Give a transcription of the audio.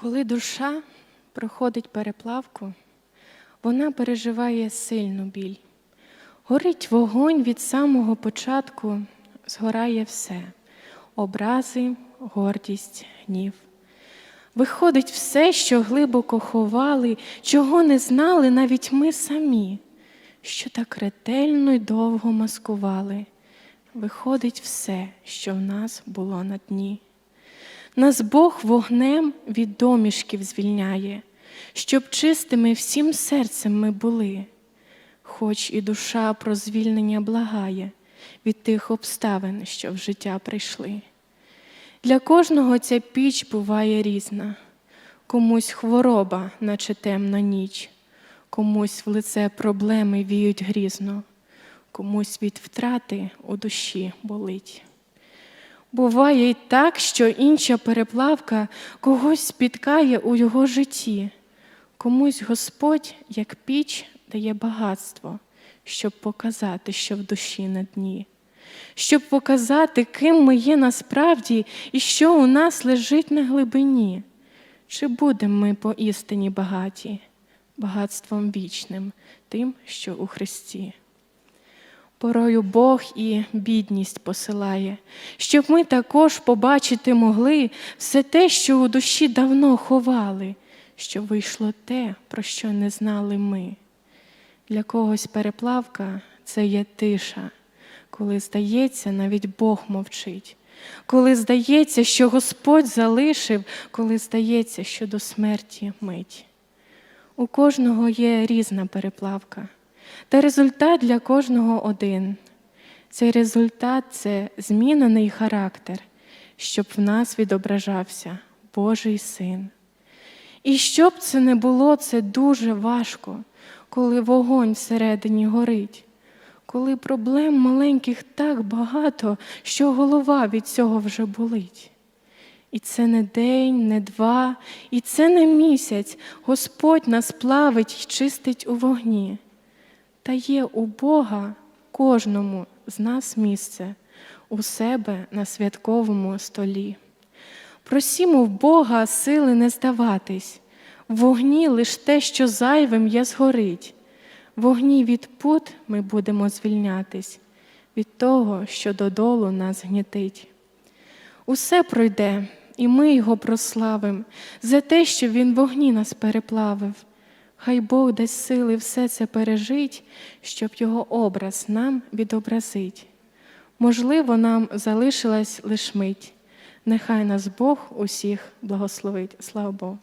Коли душа проходить переплавку, вона переживає сильну біль. Горить вогонь від самого початку, згорає все образи, гордість, гнів. Виходить все, що глибоко ховали, чого не знали навіть ми самі, що так ретельно й довго маскували. Виходить все, що в нас було на дні. Нас Бог вогнем від домішків звільняє, щоб чистими всім серцем ми були, хоч і душа про звільнення благає від тих обставин, що в життя прийшли. Для кожного ця піч буває різна, комусь хвороба, наче темна ніч, комусь в лице проблеми віють грізно, комусь від втрати у душі болить. Буває й так, що інша переплавка когось спіткає у його житті, комусь Господь, як піч, дає багатство, щоб показати, що в душі на дні, щоб показати, ким ми є насправді і що у нас лежить на глибині. Чи будемо ми поістині багаті, багатством вічним, тим, що у Христі? Порою Бог і бідність посилає, щоб ми також побачити могли все те, що у душі давно ховали, що вийшло те, про що не знали ми. Для когось переплавка це є тиша, коли здається, навіть Бог мовчить, коли здається, що Господь залишив, коли здається, що до смерті мить. У кожного є різна переплавка. Та результат для кожного один. Цей результат це змінений характер, щоб в нас відображався Божий син. І щоб це не було, це дуже важко, коли вогонь всередині горить, коли проблем маленьких так багато, що голова від цього вже болить. І це не день, не два, і це не місяць. Господь нас плавить і чистить у вогні. Та є у Бога кожному з нас місце у себе на святковому столі. Просімо в Бога сили не здаватись, в вогні лиш те, що зайвим є згорить. Вогні від пут ми будемо звільнятись від того, що додолу нас гнітить. Усе пройде, і ми його прославим за те, що Він вогні нас переплавив. Хай Бог дасть сили все це пережить, щоб його образ нам відобразить. Можливо, нам залишилась лиш мить. Нехай нас Бог усіх благословить. Слава Богу.